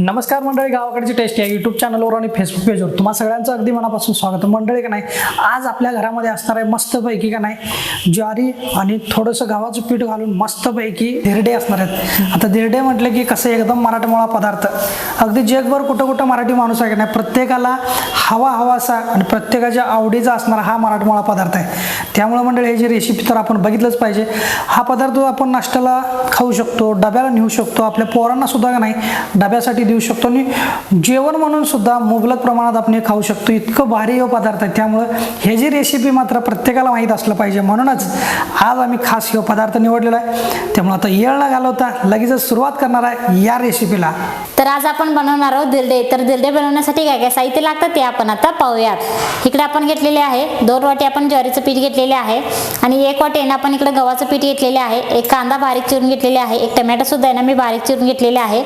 नमस्कार मंडळी गावाकडची टेस्ट या यूट्यूब चॅनलवर आणि फेसबुक पेजवर तुम्हा सगळ्यांचं अगदी मनापासून स्वागत. मंडळी का नाही आज आपल्या घरामध्ये असणार आहे मस्तपैकी का नाही ज्वारी आणि थोडंसं गावाचं पीठ घालून मस्तपैकी धिरडे असणार आहेत. आता धिरडे म्हटलं की कसं एकदम मराठमोळा पदार्थ. अगदी जगभर कुठं कुठं मराठी माणूस आहे का नाही प्रत्येकाला हवा हवासा आणि प्रत्येकाच्या आवडीचा असणारा हा मराठमोळा पदार्थ आहे. त्यामुळे मंडळी ह्याची जी रेसिपी तर आपण बघितलंच पाहिजे. हा पदार्थ आपण नाश्त्याला खाऊ शकतो डब्याला नेऊ शकतो आपल्या पोरांना सुद्धा का नाही डब्यासाठी देऊ शकतो. आणि जेवण म्हणून सुद्धा मुबलक प्रमाणात आपण हे खाऊ शकतो. इतकं भारी हे पदार्थ आहे. त्यामुळं हे जी रेसिपी मात्र प्रत्येकाला माहीत असलं पाहिजे. म्हणूनच आज आम्ही खास हे पदार्थ निवडलेला आहे. त्यामुळे आता येळ न घालवता लगेचच सुरुवात करणार आहे या रेसिपीला तर आज आपण बनवणार आहोत दिरडे तर दिरडे बनवण्यासाठी काय काय साहित्य लागतं ते आपण आता पाहूयात. इकडे आपण घेतलेले आहे. दोन वाटी आपण ज्वारीचं पीठ घेतलेले आहे. आणि एक वाट ना आपण इकडे गव्हाचं पीठ घेतलेले आहे. एक कांदा बारीक चिरून घेतलेले आहे. एक टमॅटोसुद्धा आहे ना मी बारीक चिरून घेतलेले आहे.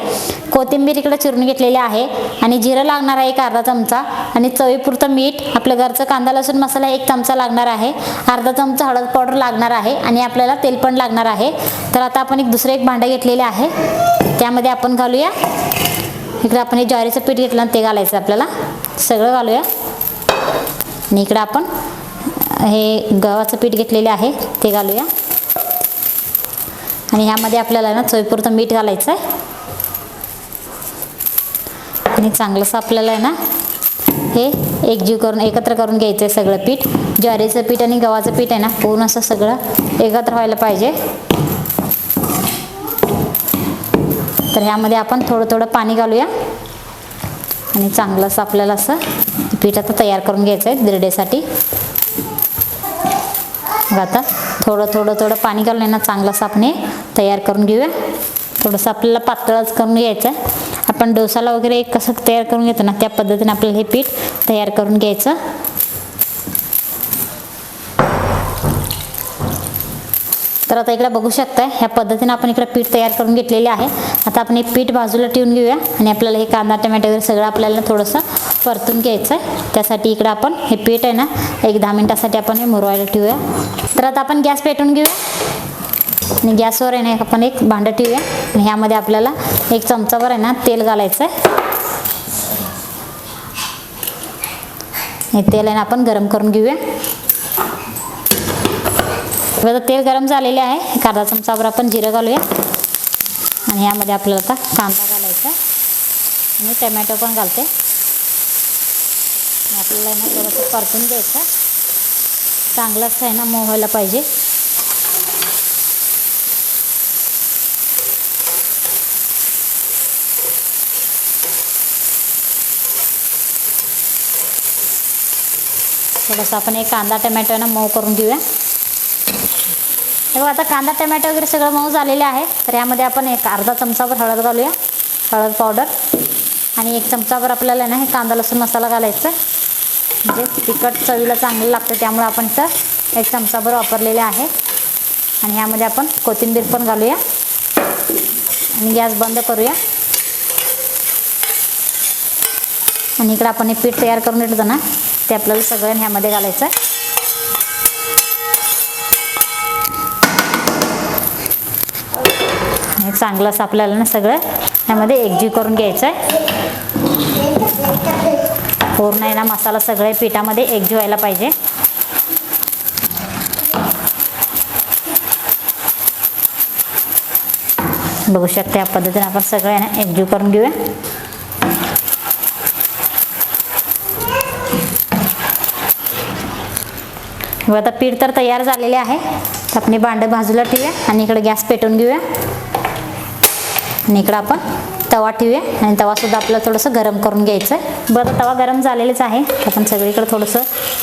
कोथिंबीर इकडे चिरून घेतलेले आहे. आणि जिरं लागणार आहे एक अर्धा चमचा. आणि चवीपुरतं मीठ आपलं घरचं कांदा लसूण मसाला एक चमचा लागणार आहे. अर्धा चमचा हळद पावडर लागणार आहे. आणि आपल्याला तेल पण लागणार आहे. तर आता आपण एक दुसरं एक भांडं घेतलेले आहे. त्यामध्ये आपण घालूया. इकडे आपण हे ज्वारीचं पीठ घेतलं आणि ते घालायचं आपल्याला. सगळं घालूया. आणि इकडं आपण हे गव्हाचं पीठ घेतलेले आहे ते घालूया. आणि ह्यामध्ये आपल्याला ना चवीपुरतं मीठ घालायचं आहे आणि चांगलंसं आपल्याला आहे ना हे एकजीव करून एकत्र करून घ्यायचं आहे सगळं पीठ. ज्वारीचं पीठ आणि गव्हाचं पीठ आहे ना पूर्ण असं सगळं एकत्र व्हायला पाहिजे. तर ह्यामध्ये आपण थोडं थोडं पाणी घालूया. आणि चांगलंसं आपल्याला असं पीठ आता तयार करून घ्यायचं आहे दिरडेसाठी. मग आता थोडं थोडं थोडं पाणी घालून ना चांगलं असं आपण हे तयार करून घेऊया. थोडंसं आपल्याला पातळच करून घ्यायचं आहे. आपण डोसाला वगैरे एक कसं तयार करून घेतो ना त्या पद्धतीने आपल्याला हे पीठ तयार करून घ्यायचं. तर आता इकडे बघू शकता ह्या पद्धतीने आपण इकडे पीठ तयार करून घेतलेले आहे. आता आपण हे पीठ बाजूला ठेवून घेऊया आणि आपल्याला हे कांदा टमॅटो वगैरे सगळं आपल्याला थोडंसं परतून घ्यायचं आहे त्यासाठी इकडं आपण हे पीठ आहे ना एक दहा मिनटासाठी आपण हे मुरवायला ठेवूया. तर आता आपण गॅस पेटून घेऊया. आणि गॅसवर आहे ना आपण एक भांडं ठेवूया. आणि ह्यामध्ये आपल्याला एक चमचावर आहे ना तेल घालायचं आहे हे तेल आहे ना आपण गरम करून घेऊया. आता तेल गरम झालेले आहे. एक अर्धा चमचावर आपण जिरं घालूया. आणि यामध्ये आपल्याला आता कांदा घालायचा आणि टमॅटो पण घालते. आपल्याला आहे ना थोडंसं परतून द्यायचं चांगलं असं आहे ना मोहायला व्हायला पाहिजे. थोडंसं आपण एक कांदा टमॅटो ना मऊ करून घेऊया. हे बघा आता कांदा टमॅटो वगैरे सगळं मऊ झालेले आहे. तर यामध्ये आपण एक अर्धा चमचाभर हळद घालूया. हळद पावडर. आणि एक चमचाभर आपल्याला ना हे कांदा लसूण मसाला घालायचा आहे. म्हणजे तिखट चवीला चांगलं लागतं त्यामुळे आपण इथं एक चमचाभर वापरलेले आहे. आणि ह्यामध्ये आपण कोथिंबीर पण घालूया. आणि गॅस बंद करूया. आणि इकडं आपण हे पीठ तयार करून घेतलं ना ते आपल्याला सगळं ह्यामध्ये घालायचं आहे. हे आपल्याला ना सगळं ह्यामध्ये एकजीव करून घ्यायचं आहे. पूर्ण आहे ना मसाला सगळे पिठामध्ये एकजीव व्हायला पाहिजे. बघू शकते या पद्धतीने आपण सगळं आहे ना एकजीव करून घेऊया. व आता पीठ तर तयार झालेले आहे. तर आपण भांडं बाजूला ठेवूया आणि इकडे गॅस पेटवून घेऊया. आणि इकडं आपण तवा ठेवूया आणि तवासुद्धा आपलं थोडंसं गरम करून घ्यायचं आहे बरं तवा गरम झालेलेच आहे. आपण सगळीकडे थोडंसं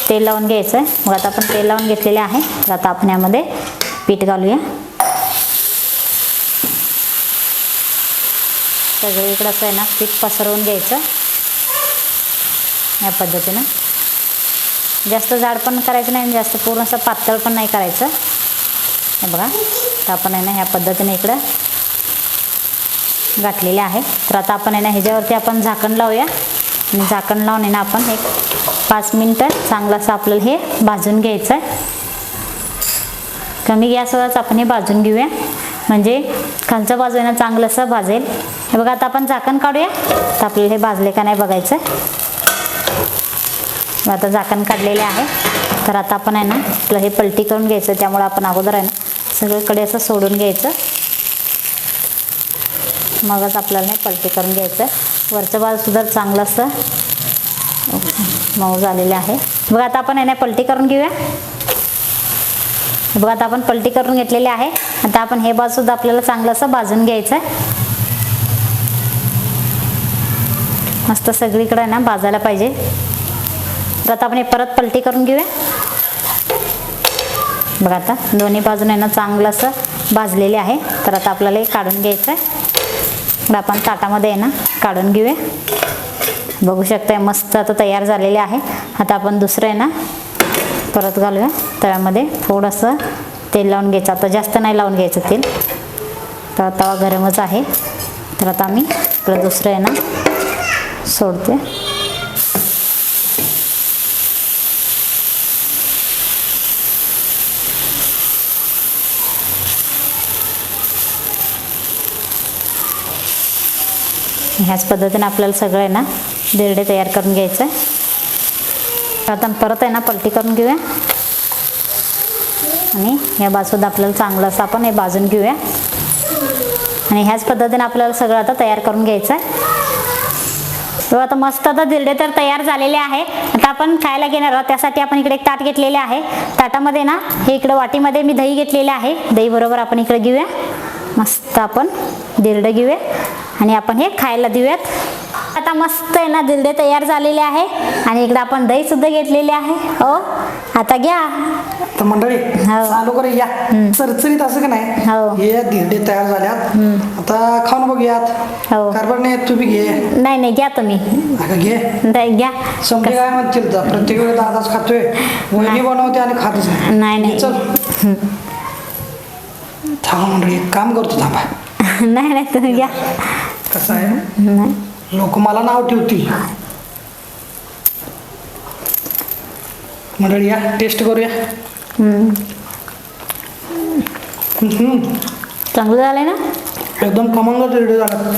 तेल लावून घ्यायचं आहे मग आता आपण तेल लावून घेतलेले आहे. तर आता आपण यामध्ये पीठ घालूया. सगळीकडं असं आहे ना पीठ पसरवून घ्यायचं. या पद्धतीनं. जास्त जाड पण करायचं नाही आणि जास्त पूर्ण असं पातळ पण नाही करायचं. हे बघा. तर आपण आहे ना ह्या पद्धतीने इकडं गाठलेले आहे. तर आता आपण आहे ना ह्याच्यावरती आपण झाकण लावूया. आणि झाकण लावून आहे ना आपण एक पाच मिनटं चांगलं असं आपल्याला हे भाजून घ्यायचं आहे. कमी गॅसवरच आपण हे भाजून घेऊया. म्हणजे खाचं बाजू आहे चांगलं असं भाजेल. हे बघा आता आपण झाकण काढूया. तर आपल्याला हे भाजले का नाही बघायचं मग आता झाकण काढलेले आहे. तर आता आपण आहे ना आपलं हे पलटी करून घ्यायचं. त्यामुळे आपण अगोदर आहे ना सगळीकडे असं सोडून घ्यायचं. मगच आपल्याला नाही पलटी करून घ्यायचं वरचं बाजूसुद्धा चांगलं असं मऊ झालेलं आहे. बघा आता आपण याने पलटी करून घेऊया. बघा आता आपण पलटी करून घेतलेली आहे. आता आपण हे बाजूसुद्धा आपल्याला चांगलं असं भाजून घ्यायचं आहे मस्त सगळीकडे ना भाजायला पाहिजे. तर आता आपण हे परत पलटी करून घेऊया. बघा आता दोन्ही बाजूने ना चांगलं असं भाजलेले आहे. तर आता आपल्याला हे काढून घ्यायचं आहे आपण ताटामध्ये आहे ना काढून घेऊया. बघू शकताय मस्त आता तयार झालेले आहे. आता आपण दुसरं आहे ना परत घालूया. तव्यामध्ये थोडंसं तेल लावून घ्यायचं. आता जास्त नाही लावून घ्यायचं तेल. तर तवा गरमच आहे. तर आता आम्ही इकडं दुसरं आहे ना सोडते ह्याच पद्धतीने आपल्याला सगळं आहे ना दिरडे तयार करून घ्यायचं आहे. आता परत आहे ना पलटी करून घेऊया. आणि या बाजूला आपल्याला चांगलं असं आपण हे भाजून घेऊया. आणि ह्याच पद्धतीने आपल्याला सगळं आता तयार करून घ्यायचं आहे. तर आता मस्त आता दिरडे तर तयार झालेले आहे. आता आपण खायला घेणार आहोत. त्यासाठी आपण इकडे एक ताट घेतलेले आहे. ताटामध्ये ना हे इकडे वाटीमध्ये मी दही घेतलेले आहे. दही बरोबर आपण इकडे घेऊया. मस्त आपण दिरडं घेऊया. आणि आपण हे खायला देऊयात. आता मस्त आहे ना दिरडे तयार झालेले आहे. आणि इकडे आपण दही सुद्धा घेतलेले आहे. हो आता घ्या. तर मंडळी हो. चालू करू या. चरचरीत असं का नाही हो. हे धिरडे तयार झाल्यात. आता खाऊन बघूयात. हो. कारभार नाही तू बी घे. नाही नाही घ्या तुम्ही. घे. नाही, घ्या. समजे काय म्हणतील तर. प्रत्येक वेळी दादाच खातोय. वहिनी बनवते आणि खातच नाही, नाही. चल. थांबा मंडळी काम करतो थांबा. नाही नाही तुम्ही घ्या. कसं आहे? नाही. लोक मला नाव ठेवतील. मंडळी या टेस्ट करूया. हम्म. हम्म. चांगलं झालंय ना? एकदम खमंग धिरडे झाले.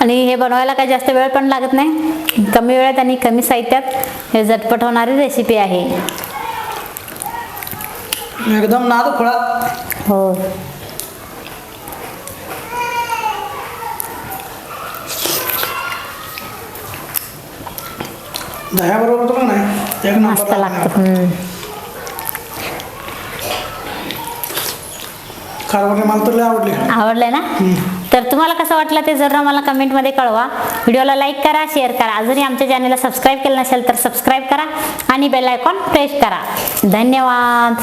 आणि हे बनवायला काही जास्त वेळ पण लागत नाही. कमी वेळात आणि कमी साहित्यात हे झटपट होणारी रेसिपी आहे. एकदम नाद खुळा. हो. दह्याबरोबर तर नाही? एक मस्त नंबर लागतं. हम्म. मला तर लय आवडले. आवडलंय ना? तर तुम्हाला कसं वाटलं ते जर मला कमेंटमध्ये कळवा. व्हिडिओला लाईक करा शेअर करा. अजूनही आमच्या चॅनलला सबस्क्राईब केलं नसेल तर सबस्क्राईब करा आणि बेल आयकॉन प्रेस करा. धन्यवाद.